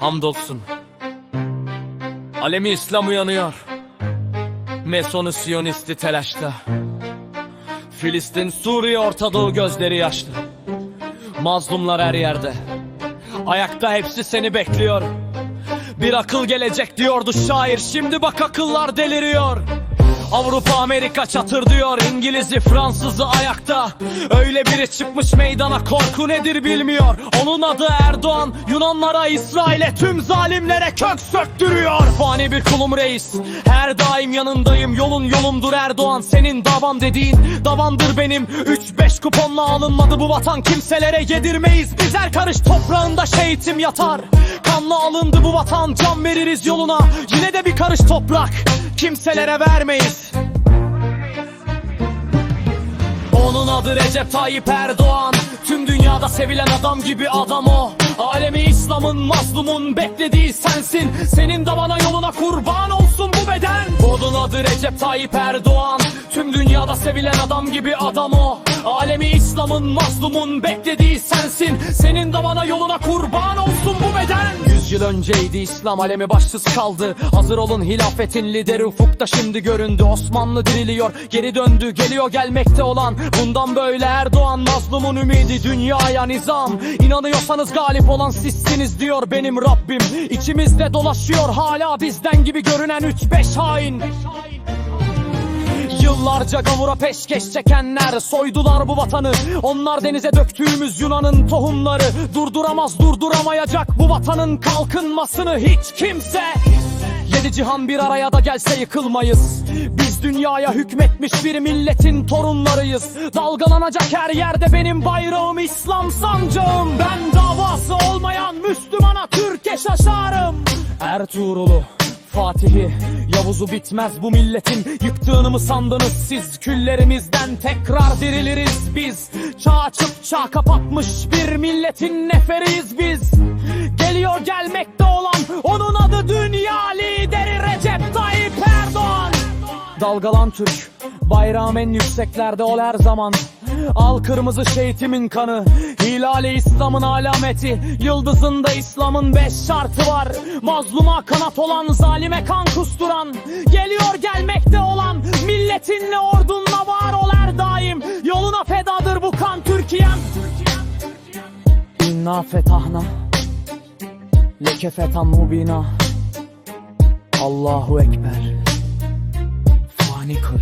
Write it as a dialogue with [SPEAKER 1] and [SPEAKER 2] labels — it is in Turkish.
[SPEAKER 1] Hamdolsun. Alemi İslam uyanıyor. Mesonu Siyonisti telaşta. Filistin, Suriye, Orta Doğu gözleri yaşlı. Mazlumlar her yerde. Ayakta hepsi seni bekliyor. Bir akıl gelecek diyordu şair. Şimdi bak akıllar deliriyor. Avrupa Amerika çatır diyor İngiliz'i Fransız'ı ayakta. Öyle biri çıkmış meydana korku nedir bilmiyor. Onun adı Erdoğan Yunanlara İsrail'e tüm zalimlere kök söktürüyor. Fani bir kulum reis Her daim yanındayım yolun yolumdur Erdoğan. Senin davam dediğin davandır benim. 3-5 kuponla alınmadı bu vatan. Kimselere yedirmeyiz. Biz her karış toprağında şehitim yatar. Kanla alındı bu vatan can veririz yoluna. Yine de bir karış toprak kimselere vermeyiz. Onun adı Recep Tayyip Erdoğan. Tüm dünyada sevilen adam gibi adam o. Alemi İslam'ın mazlumun beklediği sensin. Senin de bana yoluna kurban olsun bu beden. Onun adı Recep Tayyip Erdoğan. Tüm dünyada sevilen adam gibi adam o. Alemi İslam'ın mazlumun beklediği sensin. Senin de bana yoluna kurban olsun bu yıl önceydi İslam alemi başsız kaldı. Hazır olun hilafetin lideri ufukta şimdi göründü. Osmanlı diriliyor geri döndü geliyor gelmekte olan. Bundan böyle Erdoğan mazlumun ümidi dünyaya nizam. İnanıyorsanız galip olan sizsiniz diyor benim Rabbim. İçimizde dolaşıyor hala bizden gibi görünen 3-5 hain Yıllarca gavura peşkeş çekenler. Soydular bu vatanı. Onlar denize döktüğümüz Yunan'ın tohumları. Durduramaz durduramayacak bu vatanın kalkınmasını hiç kimse. Yedi cihan bir araya da gelse yıkılmayız. Biz dünyaya hükmetmiş bir milletin torunlarıyız. Dalgalanacak her yerde benim bayrağım İslam sancağım. Ben davası olmayan Müslümana Türkiye şaşarım Ertuğrul'u Fatih'i Yavuz'u bitmez bu milletin. Yıktığını mı sandınız siz? Küllerimizden tekrar diriliriz biz. Çağ açıp çağ kapatmış bir milletin neferiyiz biz. Geliyor gelmekte olan Onun adı dünya lideri Recep Tayyip Erdoğan. Dalgalan Türk Bayrağım en yükseklerde ol her zaman Al kırmızı şehitimin kanı. Hilali İslam'ın alameti. Yıldızında İslam'ın beş şartı var. Mazluma kanat olan Zalime kan kusturan. Geliyor gelmekte olan Milletinle ordunla var ol her daim. Yoluna fedadır bu kan Türkiye'm. İnna fetahna Leke fetan mubina. Allahu Ekber. Fani kıl